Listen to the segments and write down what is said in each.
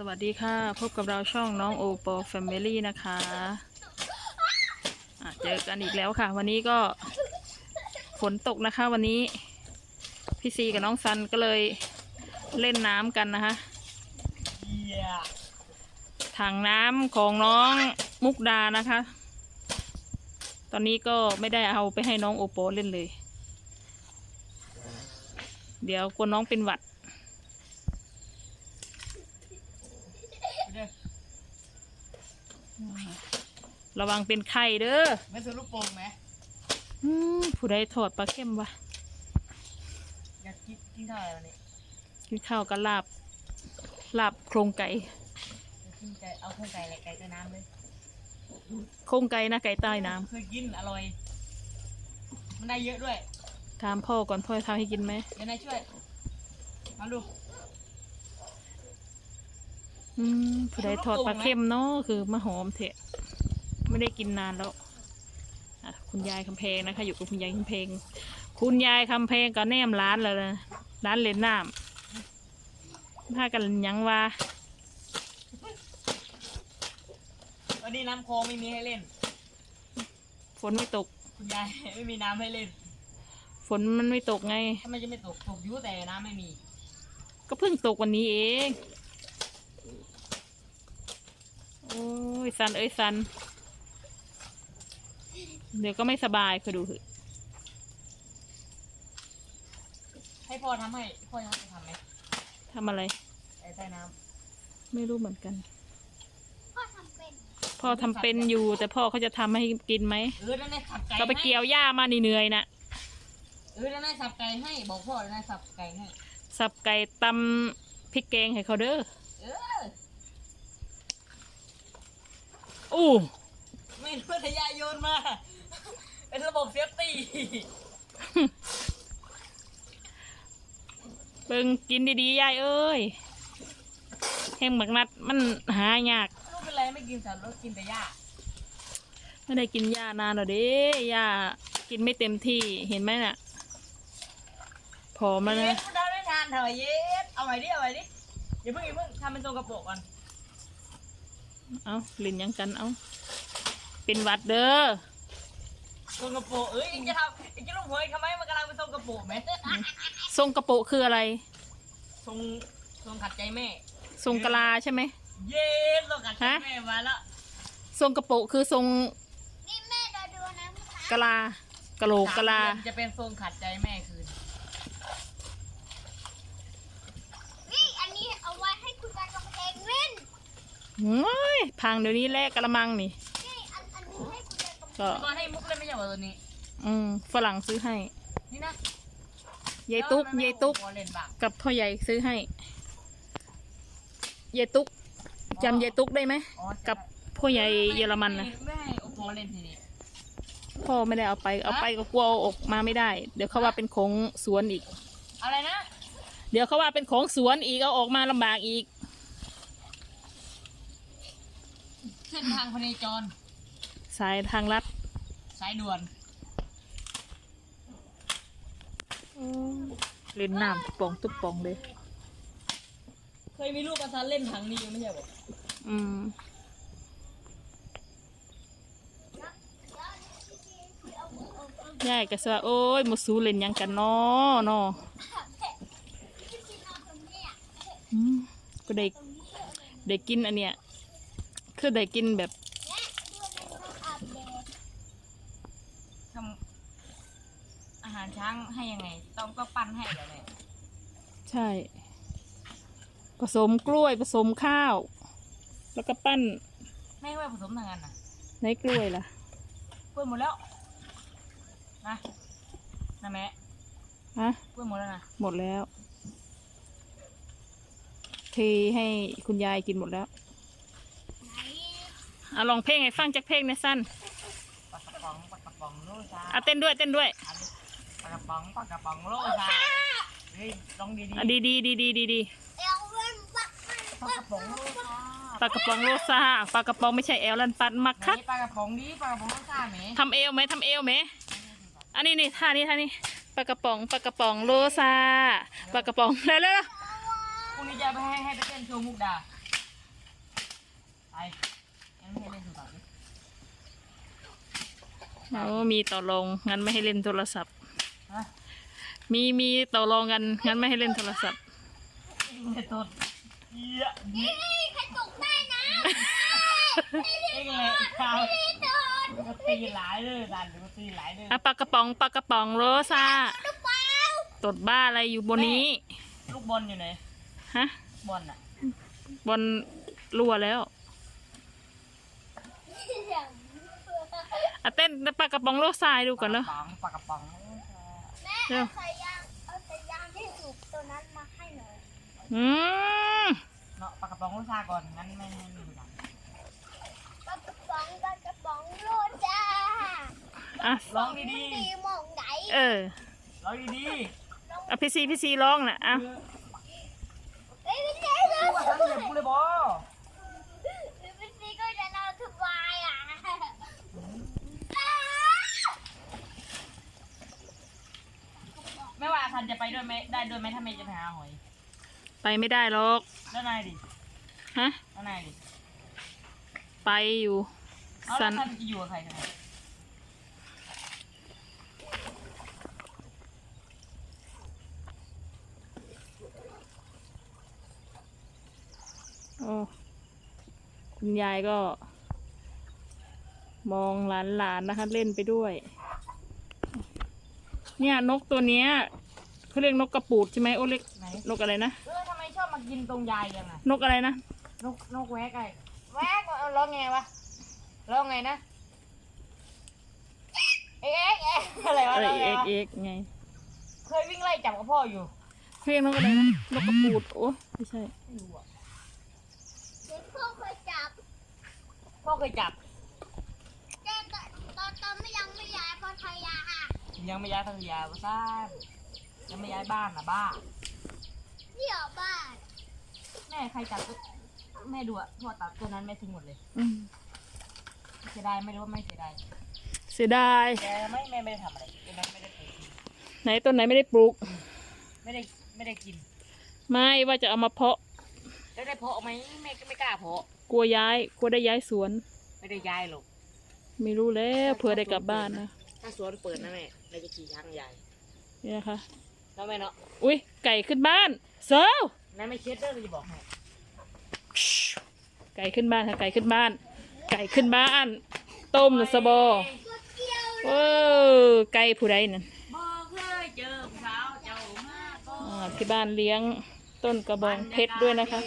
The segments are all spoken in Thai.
สวัสดีค่ะ พบกับเราช่องน้องโอปอแฟมิลี่นะคะะเจอกันอีกแล้วค่ะ วันนี้ก็ฝนตกนะคะ วันนี้พี่ซีกับน้องซันก็เลยเล่นน้ำกันนะคะถังน้ำของน้องมุกดานะคะ ตอนนี้ก็ไม่ได้เอาไปให้น้องโอปอเล่นเลย เดี๋ยวกลัวน้องเป็นหวัด ระวังเป็นไข่เด้อไม่ซื้อลูกโป่งไหมอืมผู้ใดถอดปลาเข้มวะอยากกินกินข้าวอะไรวันนี้กินข้าวกับลาบลาบโครงไก่อยากกินไก่เอาเครื่องไก่อะไรไก่ใต้น้ำเลยโครงไก่นะไก่ใต้น้เคยกินอร่อย มันได้เยอะด้วยำถามพ่อก่อนพ่อจะทำให้กินไหมเดี๋ยวนายช่วยมาดูอืมผู้ใดถอดปลาเข้มเนาะคือมะหอมเถอะ ไม่ได้กินนานแล้วอะคุณยายคำเพงนะคะ อยู่กับคุณยายคำเพงคุณยายคำเพงก็แนมร้านแล้วนะร้านเลนน้ำถ้ากันหยังว่าวันนี้น้ำคลองไม่มีให้เล่น ฝนไม่ตก คุณยายไม่มีน้ำให้เล่น ฝนมันไม่ตกไงทำไมจะไม่ตกตกอยุ่แต่น้ำไม่มี ก็เพิ่งตกวันนี้เอง โอ้ยซันเอ้ยซัน เดี๋ยวก็ไม่สบายคอยดูเถอะให้พ่อทำให้พ่อยังจะทำไหมทำอะไร ไอ้ใต้น้ไม่รู้เหมือนกัน พ่อทำเป็นพ่อทำเป็นอยู่ แต่พ่อเขาจะทำให้กินไหมำเออนั่นนายสับไก่ก็ไปเกี่ยวหญ้ามานี่เหนื่อยนะเออนั่นนายสับไก่ให้บอกพ่อแล้วนายสับไก่ให้สับไก่ตำพริกแกงให้เขาเด้อเอออู้ไม่รู้ทยาโยนมา เป็นระบบเซฟตี้เบิ่งกินดีๆยายเอ้ยแห้งหมักนัดมันหายากลูกเป็นไรไม่กินสัตว์แล้วกินแต่หญ้าไม่ได้กินหญ้านานหรอเด้หญ้ากินไม่เต็มที่เห็นไหมน่ะผอมแล้วเย็นะดคุณดาวได้ทานเถอะเย็ดเอาไว้ดิเอาไว้ดิอย่าเพิ่งอย่าเพิ่งทำเป็นตรงกระโปรงก่อนเอาลินยังกันเอาเป็นหวัดเด้อ ตรงกระโปรงเอ้ยเอ็งจะทำเอ็งจะลงหัวเองทำไมมันกำลังเป็นทรงกระโปรงไหมทรงกระโปะคืออะไร ทรงทรงขัดใจแม่ ทรงกะลาใช่ไหม เย็ดทรงขัดใจฮะแม่มาแล้วทรงกระโปะคือทรงนี่แม่เดินดูนะลูกค้ากะลากะโหลกกะลา สมเดือนจะเป็นทรงขัดใจแม่คืนนี่อันนี้เอาไว้ให้คุณยายกับเพลงเล่นโอ้ยพังเดี๋ยวนี้แลกกระมังนี่นี่อันอันนี้ให้คุณยาย กับก็ตอนให้มุกเล่นไม่ใช่เหรอตัวนี้ อืมฝรั่งซื้อให้นี่นะยายตุ๊กแล้วมันไม่ยายตุ๊กเอาเล่นบ้างกับพ่อใหญ่ซื้อให้ยายตุ๊กจำยายตุ๊กได้ไหมอ๋อกับพ่อใหญ่เยอรมันนะไม่ให้โอปอเล่นทีนี้พ่อไม่ได้เอาไป เอาไปก็กลัวเอาออกมาไม่ได้ เดี๋ยวเขาว่าเป็นของสวนอีก อะไรนะ เดี๋ยวเขาว่าเป็นของสวนอีกเอาออกมาลำบากอีก เส้นทางพเนจร สายทางลัดสายด่วนเล่นน้ำตุ๊บป่องตุ๊บป่องเลย เคยมีลูกกระซันเล่นถังนี้อยู่ไม่ใช่เหรออืมยายก็สว่าโอ้ยหมูสูเล่นหยังกันเนาะเนาะอืมก็ได้ได้กินอันเนี้ยคือได้กินแบบ ทำอางให้ยังไง ต้องก็ปั้นให้เหรอเนี่ยใช่ ผสมกล้วยผสมข้าว แล้วก็ปั้นไม่ว่าผสมทางกันนะในกล้วยล่ะเพื่อนหมดแล้วนะนะแม่ฮะเพื่อนหมดแล้วนะหมดแล้ว เทให้คุณยายกินหมดแล้วอะลองเพลงให้ฟังจากเพลงในอยสั้นปลากระป๋องปลากระป๋องโลซาอะเต้นด้วยเต้นด้วยากระป๋องปลากระป๋องโลซาเฮ้ยลองดีอะดีดีดีดีดีดีเอลเล่นปักๆปลากระป๋องโลซาปลากระป๋องโรซาปลากระป๋องไม่ใช่แอลลันปัดมักคักไหนปลากระป๋องดีปลากระป๋องโลซาไหมทำเอวไหมทำเอวไหมอันนี้นี่ท่านี้ท่านี้ปลากระป๋องปลากระป๋องโรซาปลากระป๋องเร็วเร็วพรุ่งนี้จะไปให้ให้ไปเต้นโชว์มุกดายังไม่ให้เล่นโทรศัพท์ดิโอ้มีต่อรองงั้นไม่ให้เล่นโทรศัพท์ฮะ มีมีต่อรองกัน งั้นไม่ให้เล่นโทรศัพท์ไม่ต้นเยี่ยนี่ใครตกได้นะเอ็งเลยข้าวพี่โดตีหลายเลยดันมันตีหลายเลยอะปลากระป๋องปลากระป๋องโรซ่าตดบ้าอะไรอยู่บนนี้ ลูกบอลอยู่ไหนฮะบอลอะบนรั่วแล้วอะเต้นปลากระป๋องโรซาให้ดูก่อนแล้วปากระป๋องปากกระป๋อง เร็วเอาสายยางเอาสายยางที่สูบตัวนั้นมาให้หน่อยอืมเนาะปากกระป๋องลูกซาก่อนงั้นไม่ไม่ไม่ดูหลังปลากระป๋องปลากระป๋องโรจ้าอะร้องดีดีหมองไหนเออๆร้องดีอะพี่ซีพี่ซีร้องน่ะอะๆเอ้ยพี่ซีก็ว่าทำเหยียบกูเลยบอ พี่ซีก็จะนอนสบายอะ ไม่ว่า ทันจะไปด้วยไหมได้ด้วยไหมถ้าไม่จะไปหาหอย ไปไม่ได้หรอก แล้วนายดิฮะ แล้วนายดิไปอยู่ เอาสัแล้วนทันจะอยู่กับใครกันนะโอ้คุณยายก็ มองหลานๆนะคะ เล่นไปด้วย เนี่ยนกตัวเนี้ย เขาเรียกนกกระปูดใช่ไหมโอ้เรียกไหนนกอะไรนะ เออทำไมชอบมากินตรงยายยังไงนกอะไรนะ นกนกแวกไอ้แวกเอาร้องไงวะร้องไงนะเอ๊ะเอ๊ะอะไรวะอะไรร้องไงเอ็กวะเอ็กไงเคยวิ่งไล่จับกับพ่ออยู่เขาเรียกนกอะไรนะ นกกระปูด โอ้ไม่ใช่ ไม่รู้อะเด็กพ่อเคยจับพ่อเคยจับแต่ตอนตอนตอนไม่ยังไม่ย้ายพัทยาอะยังไม่ย้ายพัทยาบ้าน ยังไม่ย้ายบ้านนะบ้า เดี่ยวบ้านแม่ใครจับก็แม่ดูอะพ่อตัดตัวนั้นแม่ทิ้งหมดเลยอืมเสียดายไม่รู้ว่าไม่เสียดายเสียดายแต่ไม่แม่ไม่ได้ทำอะไรตัวนั้นไม่ได้ปลูกไหนต้นไหนไม่ได้ปลูก ไม่ได้ไม่ได้กินไม่ว่าจะเอามาเพาะ แล้วได้เพาะไหมแม่ก็ไม่กล้าเพาะกลัวย้าย กลัวได้ย้ายสวน ไม่ได้ย้ายหรอกไม่รู้แล้วเผื่อได้กลับบ้านนะ ถ้าสวนเปิดนะแม่เราจะขี่ช้างใหญ่นี่นะคะ แล้วแม่เนาะอุ้ยไก่ขึ้นบ้านเซลนั่นไม่เช็ดเด้อเราจะบอกให้ไก่ขึ้นบ้านค่ะไก่ขึ้นบ้าน ไก่ขึ้นบ้าน ต้มสะบอตัวเกี่ยวเออไก่ผู้ใดนั่นบอกเคยเจอสาวเจ้ามาก็อ่าที่บ้านเลี้ยงต้นกระบองเพชรด้วยนะคะ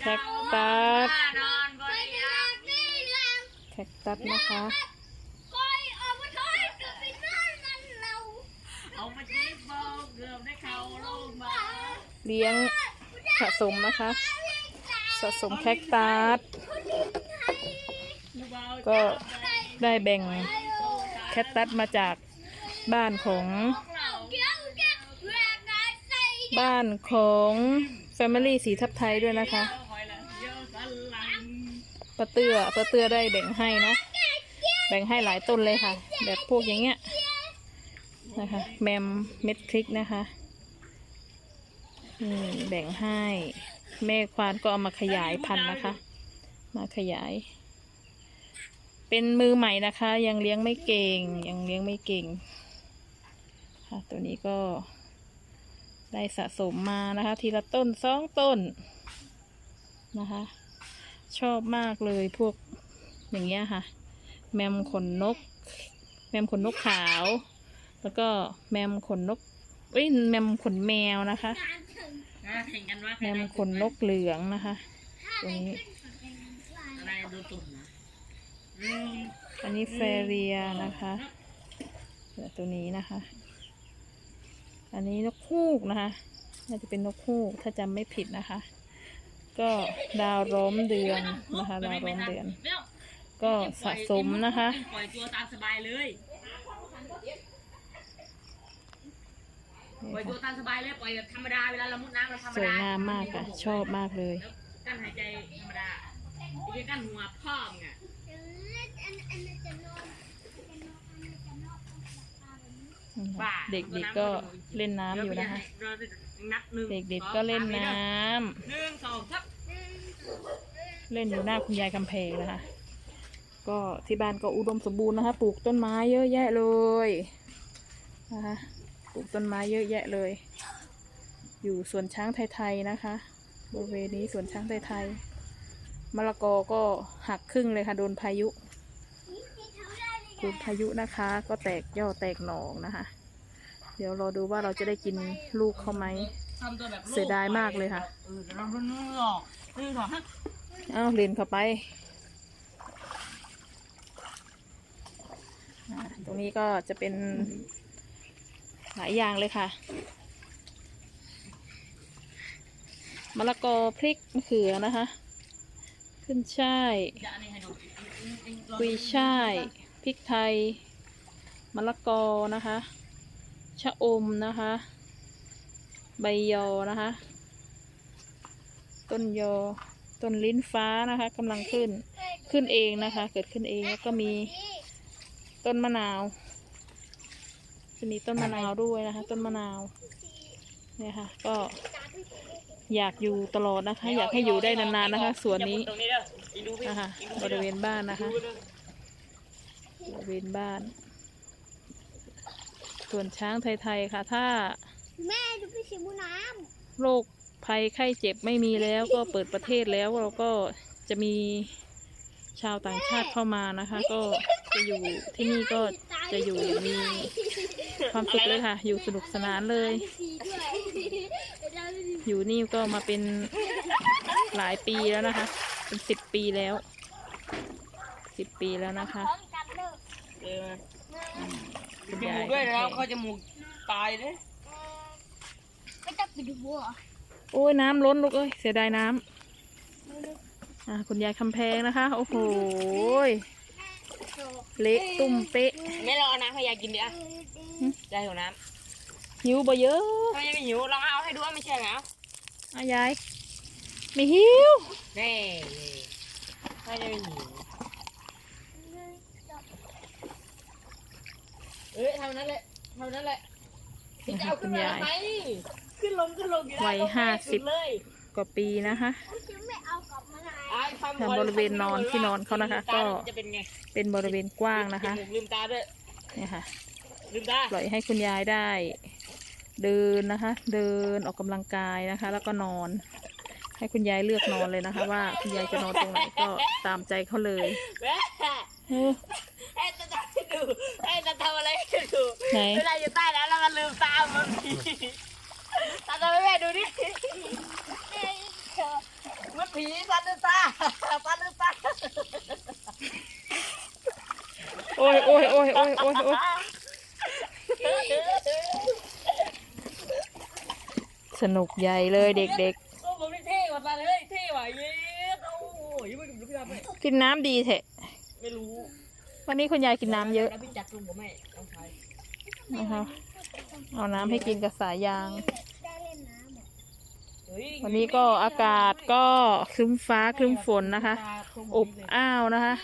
แคคตัสนอนบไปริเรื่องนี่เรื่องแคคตัสนะคะ คอยออกมาถอยเกือบไปนั่นนั่นเรา เอามาจีบบอกเกือบได้เข้าโรงพยาบาล เลี้ยงสะสมนะคะ สะสมแคคตัสก็ได้แบ่งแคคตัสมาจากบ้านของ บ้านของ Family สีทับไทยด้วยนะคะปะเตือปะเตือได้แบ่งให้นะแบ่งให้หลายต้นเลยค่ะ แบบพวกอย่างเงี้ยนะคะแมมเม็ดพริกนะคะ นี่แบ่งให้ แม่ควานก็เอามาขยายพันธุ์นะคะ มาขยาย เป็นมือใหม่นะคะ ยังเลี้ยงไม่เก่ง ยังเลี้ยงไม่เก่ง ค่ะ ตัวนี้ก็ได้สะสมมานะคะ ทีละต้นสองต้นนะคะ ชอบมากเลยพวกอย่างเงี้ยค่ะ แมมขนนก แมมขนนกขาว แล้วก็แมมขนนกเอ้ยแมมขนแมวนะคะ การถึงแข่งกันว่าแมมขนนกเหลืองนะคะ ตรงนี้ อะไรดูตุ่มนะอันนี้แฟเรียนะคะแล้วตัวนี้นะคะ อันนี้นกฮูกนะคะ น่าจะเป็นนกฮูกถ้าจำไม่ผิดนะคะ ก็ดาวร้อมเดือนนะคะ ดาวร้อมเดือนก็สะสมนะคะ ปล่อยตัวตามสบายเลย ปล่อยตัวตามสบายเลยปล่อยแบบธรรมดาเวลาเรามุดน้ำเราธรรมสวยดางามมากค่ะชอบมากเลยแล้วกั้นหายใจธรรมดาไอ้กั้นหัวพ่อมไงบ้าเด็กๆก็เล่นน้ำอยู่นะคะเราจะนับหนึ่งเด็กๆก็เล่นน้ำหนึ่งสองสักเล่นอยู่หน้าคุณยายกำแพงนะคะ ก็ที่บ้านก็อุดมสมบูรณ์นะคะ ปลูกต้นไม้เยอะแยะเลยนะคะ ปลูกต้นไม้เยอะแยะเลย อยู่สวนช้างไทยๆนะคะ บริเวณนี้สวนช้างไทยๆมะละกอก็หักครึ่งเลยค่ะโดนพายุโดนพายุนะคะ ก็แตกยอดแตกหนองนะคะ เดี๋ยวรอดูว่าเราจะได้กินลูกเขาไหมเสียดายมากเลยค่ะเอาเนื้อออกเนื้อออฮะอ้าเรียนเข้าไป ตรงนี้ก็จะเป็น หลายอย่างเลยค่ะมะละกอพริกมะเขือนะคะ ขึ้นช่ายกุยช่ายพริกไทยมะละกอนะคะชะอมนะคะ ใบยอนะคะ ต้นยอต้นลิ้นฟ้านะคะกำลังขึ้นขึ้นเองนะคะ เกิดขึ้นเองแล้วก็มีต้นมะนาว จะมีต้นมะนาวด้วยนะคะ ต้นมะนาวเนี่ยค่ะ ก็อยากอยู่ตลอดนะคะ อยากให้อยู่ได้นานๆนะคะ สวนนี้ตรงนี้เด้ออีดูพี่นะคะบริเวณบ้านนะคะบริเวณบ้านส่วนช้างไทยๆค่ะ ถ้าแม่ดูพี่ชิมน้โรคภัยไข้เจ็บไม่มีแล้วก็เปิดประเทศแล้วเราก็จะมีชาวต่างชาติเข้ามานะคะ ก็จะอยู่ที่นี่ก็จะอยู่อย่างมี ความสุขเลยค่ะ อยู่สนุกสนานเลยสีด้วยเราดูอยู่นี่ก็มาเป็นหลายปีแล้วนะคะ เป็นสิบปีแล้วสิบปีแล้วนะคะพร้อมกันเลยเออคุณจยามูยกด้วยนะครับเขาจมูกตายเลยไม่ต้องไปดูบัวโอ้ยน้ำล้นลูกเอ้ยเสียดายน้ำอ่าคุณยายคำแพงนะคะ โอ้โหยเละตุ่มเป๊ะไม่รอน้ำให้ยายกินดิอะ ยายหิวน้หิวบ่เยอะำถ้ายายไม่หิวลองเอาให้ดูว่าไม่ใช่เหรออายายไม่หิวแน่ถ้ายายไม่หิวเอ้ยทำนั้นเลยทำนั้นเลยนี่จะค่ะเอาคุขึ้นณมายายทำไมขึ้นลงขึ้นลงอยู่ได้วัยต้องห้าสิบเลยกว่าปีนะคะพี่ชิไม่เอากลับมาไหนอะทำทำบริเวณนอนที่นอนเขานะคะก็ จะเป็นไงเป็นบริเวณกว้างนะคะจมูกลืมตาด้วยเนี่ยค่ะลืมตา ปล่อยให้คุณยายได้ เดินนะคะ เดินออกกำลังกายนะคะ แล้วก็นอน ให้คุณยายเลือกนอนเลยนะคะ ว่าคุณยายจะนอนตรงไหนก็ตามใจเขาเลยแม่เออไอ้จะทำให้ดูไอ้จะทำอะไรให้ดูไหนเวลาอยู่ใต้น้ำแล้วมันลืมตามันผีตาทำให้แม่ดูดิมันผีตาลืมตาตาลืมตาโอ้ยโอ้ยโอ้ยโอ้ยโอ้ยโอ้ย สนุกใหญ่เลยเด็กโอ้ผมนี่เท่กว่าตาเลยเท่ว่ะเย้โอ้ยยังไม่ดูพี่ทำเลยๆ กินน้ำดีเถอะไม่รู้วันนี้คุณยายกินน้ำเยอะแล้วพี่จักรลุงผมไม่ต้องใช้นะคะเอาน้ำให้กินกับสายยาง ได้เล่นน้ำอะเฮ้ยวันนี้ก็อากาศก็ครึ้มฟ้าครึ้มฝนนะคะอบอ้าวนะคะ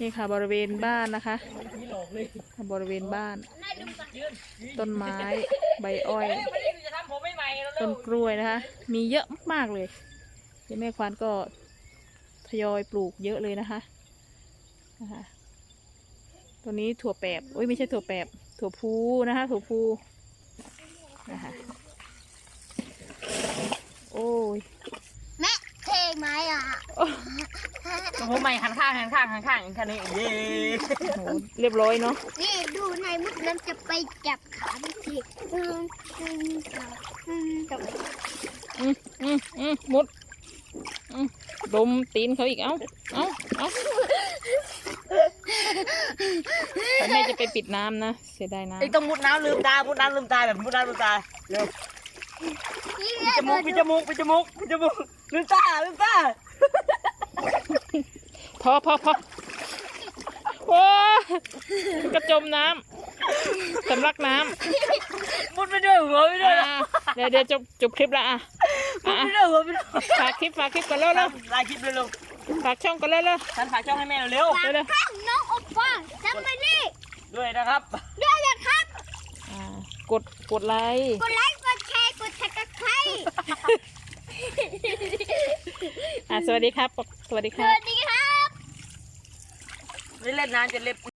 นี่ค่ะบริเวณบ้านนะคะ ผีหลอกเลยบริเวณบ้านน่าดูกันยืนต้นไม้ใบอ้อย ไม่ได้ ต้นกล้วยนะคะ มีเยอะมากๆเลยเดี๋ยวแม่ควานก็ทยอยปลูกเยอะเลยนะคะนะคะตัวนี้ถั่วแปบโอ้ยไม่ใช่ถั่วแปบถั่วพูนะคะ ถั่วพูนะคะโอ้ย ไหมอะผมใหม่หันข้างหันข้างหันข้างอย่างนี้เย้โหเรียบร้อยเนาะนี่ดูในมุดนั้นจะไปจับขาพี่ชิอืมอืมอืมจับอืมอืมอืมมุดอืมดมตีนเขาอีกเอ้าเอ้าเอ้าแต่แม่จะไปปิดน้ำนะเสียดายน้ไอ้ต้องมุดน้ำลืมตามุดน้ำลืมตาแบบมุดน้ำลืมตาเร็วนี่ปิดจมูกปิดจมูกปิดจมูกปิดจมูก ลืมตาลืมตาำพอพอพอโอ้กระจมน้ำสำลักน้มุดไปด้วยหัวไปำด้วยอ่าเดี๋ยวเดี๋ยวจบจบคลิปละอะมุอะดไปด้วยหัวไปด้วยฝากคลิปฝากคลิปก่อนเร็วเร็วลายคลิปเร็วฝากช่องก่อนเร็วเร็วๆฉันฝากช่องให้แม่เร็วฝากเร็วข้างน้องโอป้าจำไม่ได้ๆด้วยนะครับด้วยนะครับอ่ากดกดไลค์กดไลค์กดแชร์กดแชร์กับใคร อะสวัสดีครับ สวัสดีคสรับ วัสดีครับ ไม่เล่นนานจะเล็บ